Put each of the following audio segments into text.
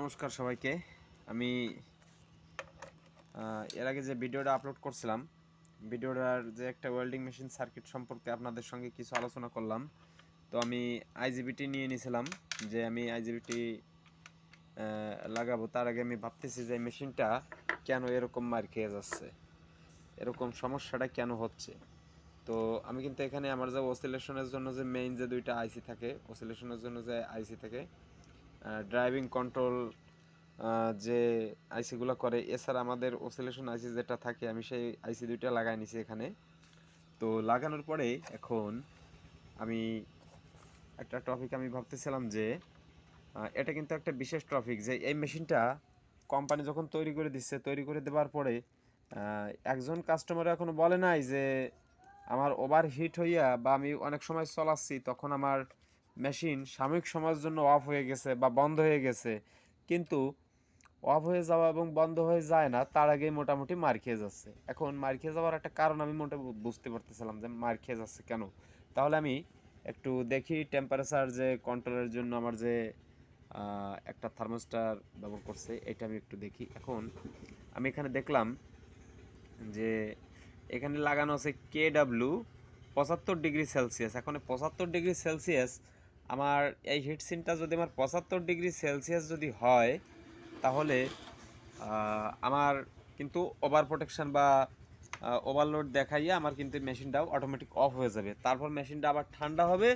নমস্কার সবাইকে। আমি এর আগে যে ভিডিওটা আপলোড করছিলাম, ভিডিওটার যে একটা ওয়েল্ডিং মেশিন সার্কিট সম্পর্কে আপনাদের সঙ্গে কিছু আলোচনা করলাম। তো আমি আইজিবিটি নিয়ে নিয়েছিলাম যে আমি আইজিবিটি লাগাবো। তার আগে আমি ভাবতেছি যে মেশিনটা কেন এরকম মার খেয়ে যাচ্ছে? এরকম সমস্যাটা কেন হচ্ছে? তো আমি কিন্তু এখানে আমার যে অসিলেশনের জন্য যে মেইন যে দুইটা আইসি থাকে অসিলেশনের জন্য যে আইসি থাকে ড্রাইভিং কন্ট্রোল যে আইসিগুলো করে। এছাড়া আমাদের অসিলেশন আইসি যেটা থাকে, আমি সেই আইসি দুইটা লাগাই নিছি এখানে। তো লাগানোর পরে এখন আমি একটা টপিক আমি ভাবতেছিলাম যে এটা কিন্তু একটা বিশেষ টপিক যে এই মেশিনটা কোম্পানি যখন তৈরি করে দিচ্ছে, তৈরি করে দেওয়ার পরে একজন কাস্টমার এখনও বলে নাই যে, আমার ওভার হিট হইয়া বা আমি অনেক সময় চলাচ্ছি, তখন আমার মেশিন সাময়িক সময়ের জন্য অফ হয়ে গেছে বা বন্ধ হয়ে গেছে, কিন্তু অফ হয়ে যাওয়া এবং বন্ধ হয়ে যায় না, তার আগেই মোটামুটি মার খেয়ে যাচ্ছে। এখন মার খেয়ে যাওয়ার একটা কারণ আমি মোটা বুঝতে পারতেছিলাম যে মার খেয়ে যাচ্ছে কেন। তাহলে আমি একটু দেখি টেম্পারেচার যে কন্ট্রোলের জন্য আমার যে একটা থার্মোস্টার ব্যবহার করছে, এটা আমি একটু দেখি। এখন আমি এখানে দেখলাম যে এখানে লাগানো আছে কে ডাব্লু পঁচাত্তর ডিগ্রি সেলসিয়াস। এখন পঁচাত্তর ডিগ্রি সেলসিয়াস আমার এই হিট সিনটা যদি আমার পঁচাত্তর ডিগ্রি সেলসিয়াস যদি হয়, তাহলে আমার কিন্তু ওভার প্রোটেকশন বা ওভারলোড দেখাইয়া আমার কিন্তু মেশিনটাও অটোমেটিক অফ হয়ে যাবে। তারপর মেশিনটা আবার ঠান্ডা হবে,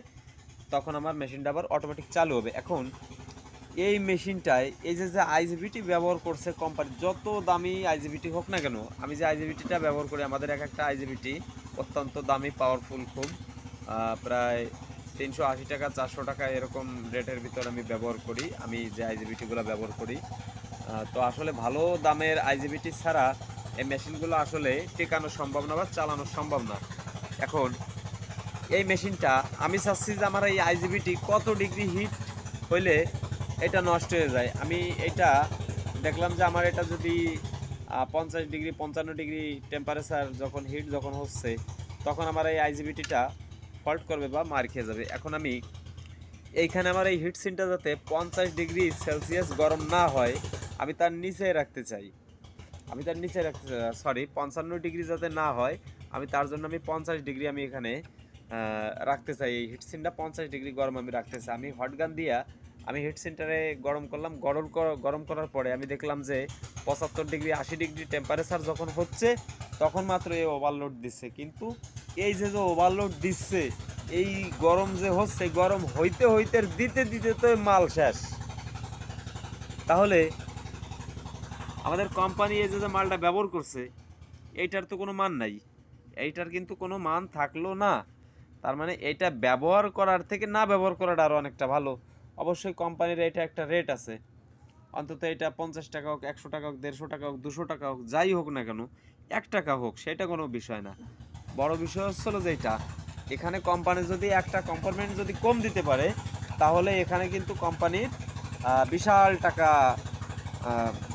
তখন আমার মেশিনটা আবার অটোমেটিক চালু হবে। এখন, এই মেশিনটায় এই যে যে আইজিবিটি ব্যবহার করছে কোম্পানি যত দামি আইজিবিটি হোক না কেন, আমি যে আইজিবিটিটা ব্যবহার করি, আমাদের এক একটা আইজিবিটি অত্যন্ত দামি পাওয়ারফুল খুব প্রায় তিনশো আশি টাকা, চারশো টাকা এরকম রেটের ভিতর আমি ব্যবহার করি। আমি যে আইজিবিটিগুলো ব্যবহার করি। তো আসলে ভালো দামের আইজিবিটি ছাড়া এই মেশিনগুলো আসলে টেকানো সম্ভব না বা চালানো সম্ভব না। এখন এই মেশিনটা আমি চাচ্ছি যে আমার এই আইজিবিটি কত ডিগ্রি হিট হইলে এটা নষ্ট হয়ে যায়। আমি এটা দেখলাম যে আমার এটা যদি পঞ্চাশ ডিগ্রি, পঞ্চান্ন ডিগ্রি টেম্পারেচার যখন হিট যখন হচ্ছে, তখন আমার এই আইজিবিটিটা ফল্ট করবে বা মার খেয়ে যাবে। এখন আমি এইখানে আমার এই হিট সিনটা যাতে পঞ্চাশ ডিগ্রি সেলসিয়াস গরম না হয়, আমি তার নিচে রাখতে চাই। আমি তার নিচে রাখতে সরি পঞ্চান্ন ডিগ্রি যাতে না হয়, আমি তার জন্য আমি পঞ্চাশ ডিগ্রি আমি এখানে রাখতে চাই। এই হিট সিনটা পঞ্চাশ ডিগ্রি গরম আমি রাখতে চাই। আমি হট গান দিয়া আমি হিট সেন্টারে গরম করলাম। গরম গরম করার পরে আমি দেখলাম যে পঁচাত্তর ডিগ্রি আশি ডিগ্রি টেম্পারেচার যখন হচ্ছে, তখন মাত্র এই ওভারলোড দিচ্ছে কিন্তু এই যে যে ওভারলোড দিচ্ছে, এই গরম যে হচ্ছে গরম হইতে হইতে দিতে দিতে তো মাল শেষ। তাহলে আমাদের কোম্পানি এই যে যে মালটা ব্যবহার করছে, এইটার তো কোনো মান নাই। এইটার কিন্তু কোনো মান থাকল না। তার মানে এটা ব্যবহার করার থেকে না ব্যবহার করাটা আরও অনেকটা ভালো। অবশ্যই কোম্পানির এটা একটা রেট আছে। অন্তত এটা পঞ্চাশ টাকা হোক, একশো টাকা হোক, দেড়শো টাকা হোক, দুশো টাকা হোক, যাই হোক না কেন, এক টাকা হোক, সেটা কোনো বিষয় না। বড় বিষয় হচ্ছিল যেটা এখানে কোম্পানি যদি একটা কম্পার্টমেন্ট যদি কম দিতে পারে, তাহলে এখানে কিন্তু কোম্পানির বিশাল টাকা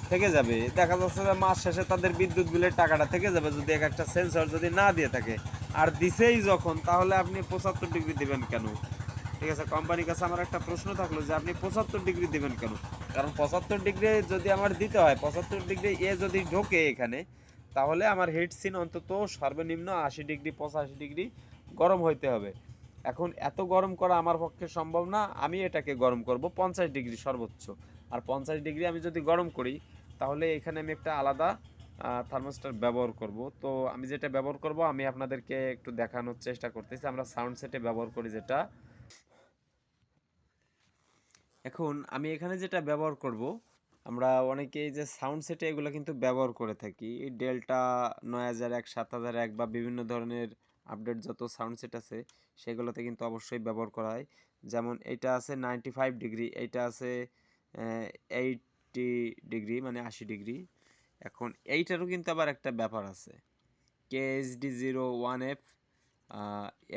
থেকে যাবে। দেখা যাচ্ছে যে মাস শেষে তাদের বিদ্যুৎ বিলের টাকাটা থেকে যাবে যদি এক একটা সেন্সর যদি না দিয়ে থাকে। আর দিছেই যখন, তাহলে আপনি পঁচাত্তর ডিগ্রি দিবেন কেন? ঠিক আছে কোম্পানির কাছে আমার একটা প্রশ্ন থাকল যে আপনি পঁচাত্তর ডিগ্রি দিবেন কেন? কারণ পঁচাত্তর ডিগ্রি যদি আমার দিতে হয়, পঁচাত্তর ডিগ্রি এ যদি ঢোকে এখানে তাহলে আমার হিট সিন অন্তত সর্বনিম্ন আশি ডিগ্রি, পঁচাশি ডিগ্রি গরম হইতে হবে। এখন এত গরম করা আমার পক্ষে সম্ভব না, আমি এটাকে গরম করব পঞ্চাশ ডিগ্রি সর্বোচ্চ। আর পঞ্চাশ ডিগ্রি আমি যদি গরম করি, তাহলে এখানে আমি একটা আলাদা থার্মোস্টার ব্যবহার করব। তো আমি যেটা ব্যবহার করব, আমি আপনাদেরকে একটু দেখানোর চেষ্টা করতেছি। আমরা সাউন্ড সেটে ব্যবহার করি যেটা। এখন আমি এখানে যেটা ব্যবহার করব আমরা অনেকে এই যে সাউন্ড সেটে এগুলো কিন্তু ব্যবহার করে থাকি। ডেল্টা নয় হাজার এক, সাত হাজার এক বা বিভিন্ন ধরনের আপডেট যত সাউন্ড সেট আছে, সেগুলোতে কিন্তু অবশ্যই ব্যবহার করা হয়। যেমন এটা আছে নাইনটি ফাইভ ডিগ্রি এইটা আছে এইটটি ডিগ্রি মানে আশি ডিগ্রি এখন এইটারও কিন্তু আবার একটা ব্যাপার আছে। KSD zero one F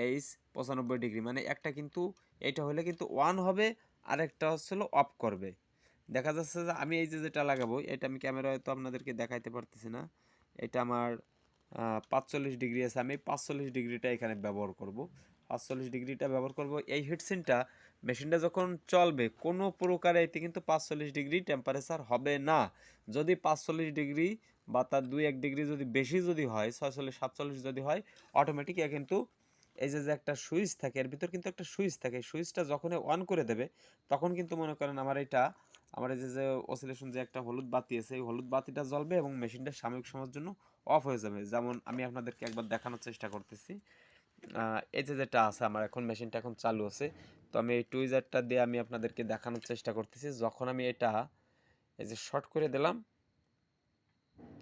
H পঁচানব্বই ডিগ্রি মানে একটা কিন্তু, এটা হলে কিন্তু ওয়ান হবে, আরেকটা হচ্ছিল অফ করবে। দেখা যাচ্ছে যে আমি এই যে যেটা লাগাবো, এটা আমি ক্যামেরায় তো আপনাদেরকে দেখাইতে পারতেছি না। এটা আমার পাঁচচল্লিশ ডিগ্রি আছে। আমি পাঁচচল্লিশ ডিগ্রিটা এখানে ব্যবহার করব। পাঁচচল্লিশ ডিগ্রিটা ব্যবহার করব। এই হিটসিনটা মেশিনটা যখন চলবে, কোনো প্রকারে এতে কিন্তু পাঁচচল্লিশ ডিগ্রি টেম্পারেচার হবে না। যদি পাঁচচল্লিশ ডিগ্রি বা তার দুই এক ডিগ্রি যদি বেশি যদি হয়, ছয়চল্লিশ, সাতচল্লিশ যদি হয় অটোমেটিক এ কিন্তু এই যে যে একটা সুইচ থাকে, এর ভিতর কিন্তু একটা সুইচ থাকে। সুইচটা যখন অন করে দেবে, তখন কিন্তু মনে করেন আমার এটা আমার এই যে অসিলেশন যে একটা হলুদ বাতি আছে, এই হলুদ বাতিটা জ্বলবে এবং মেশিনটা সাময়িক সময়ের জন্য অফ হয়ে যাবে। যেমন আমি আপনাদেরকে একবার দেখানোর চেষ্টা করতেছি। এই যে যেটা আছে, আমার এখন মেশিনটা এখন চালু আছে। তো আমি এই টুইজারটা দিয়ে আমি আপনাদেরকে দেখানোর চেষ্টা করতেছি। যখন আমি এটা এই যে শর্ট করে দিলাম,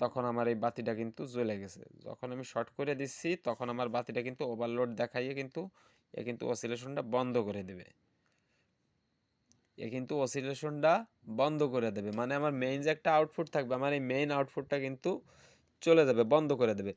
তখন আমার এই বাতিটা কিন্তু জ্বলে গেছে। যখন আমি শর্ট করে দিচ্ছি, তখন আমার বাতিটা কিন্তু ওভারলোড দেখাইয়ে কিন্তু, এ কিন্তু অসিলেশনটা বন্ধ করে দেবে। এ কিন্তু অসিলেশনটা বন্ধ করে দেবে। মানে আমার মেইন যে একটা আউটপুট থাকবে, আমার এই মেইন আউটপুটটা কিন্তু চলে যাবে, বন্ধ করে দেবে।